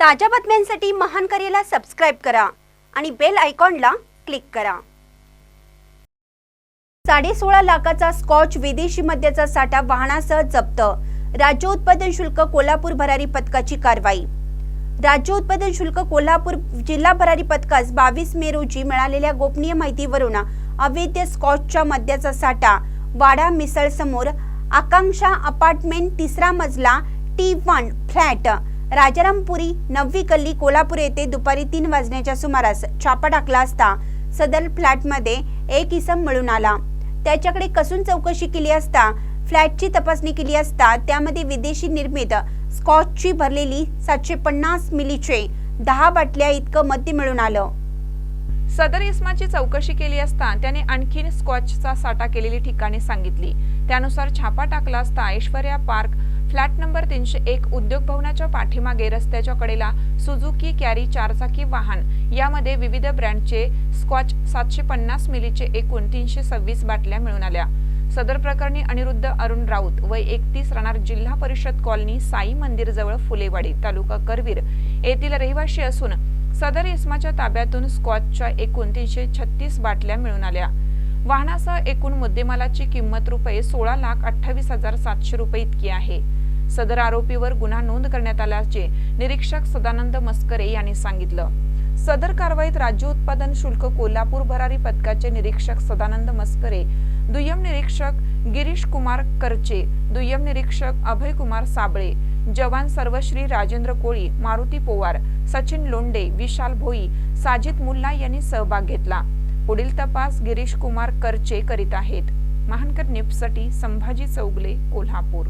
ताज्या बातम्यांसाठी महान करेला सबस्क्राईब करा आणि बेल आयकॉनला क्लिक करा. साडेसोळा लाखाचा स्कॉच विदेशी मद्याचा साठा वाहनासह जप्त. राज्य उत्पादन शुल्क कोल्हापूर भरारी पथकाची कारवाई. राज्य उत्पादन शुल्क कोल्हापूर जिल्हा भरारी पथकास बावीस मे रोजी मिळालेल्या गोपनीय माहितीवरून अवैध स्कॉचच्या मद्याचा साठा वाडा मिसळ समोर आकांक्षा अपार्टमेंट तिसरा मजला टी वन फ्लॅट राजारामपुरी नववी गल्ली कोल्हापूर येथे दुपारी तीन वाजण्याच्या सुमारास छापा टाकला असता सदर फ्लॅटमध्ये एक इसम मिळून आला. त्याच्याकडे कसून चौकशी केली असता फ्लॅटची तपासणी केली असता त्यामध्ये विदेशी निर्मित स्कॉचची भरलेली सातशे पन्नास मिलीचे दहा बाटल्या इतकं मद्य मिळून आलं. सदर इसमाची चौकशी केली असता त्याने आणखीन स्कॉचचा साठा केलेली ठिकाणे सांगितली. त्यानुसार छापा टाकला असता ऐश्वर्या पार्क फ्लॅट नंबर तीनशे एक उद्योग भवनाच्या पाठीमागे रस्त्याच्या कडेला सुझुकी कॅरी चारचाकी वाहन. यामध्ये विविध ब्रँडचे स्कॉच सातशे पन्नास मिलीचे एकूण तीनशे सव्वीस बाटल्या मिळून आल्या. सदर प्रकरणी अनिरुद्ध अरुण राऊत वय एकतीस राहणार जिल्हा परिषद कॉलनी साई मंदिर जवळ फुलेवाडी तालुका करवीर येथील रहिवाशी असून सदर इस्माच्या ताब्यातून स्कॉचच्या एकूण तीनशे छत्तीस बाटल्या मिळून आल्या. वाहनासह एकूण मुद्देमालाची किंमत रुपये सोळा लाख अठ्ठावीस हजार सातशे रुपये इतकी आहे. सदर आरोपीवर गुन्हा नोंद करण्यात आल्याचे निरीक्षक सदानंद मस्करे यांनी सांगितलं. सदर कारवाईत राज्य उत्पादन शुल्क कोल्हापूर भरारी पथकाचे निरीक्षक सदानंद मस्करे दुय्यम निरीक्षक गिरीश कुमार करचे दुय्यम निरीक्षक अभय कुमार साबळे जवान सर्वश्री राजेंद्र कोळी मारुती पोवार सचिन लोंडे विशाल भोई साजिद मुल्ला यांनी सहभाग घेतला. पुढील तपास गिरीश कुमार करचे करीत आहेत. महानकर न्यूजसाठी संभाजी चौगले कोल्हापूर.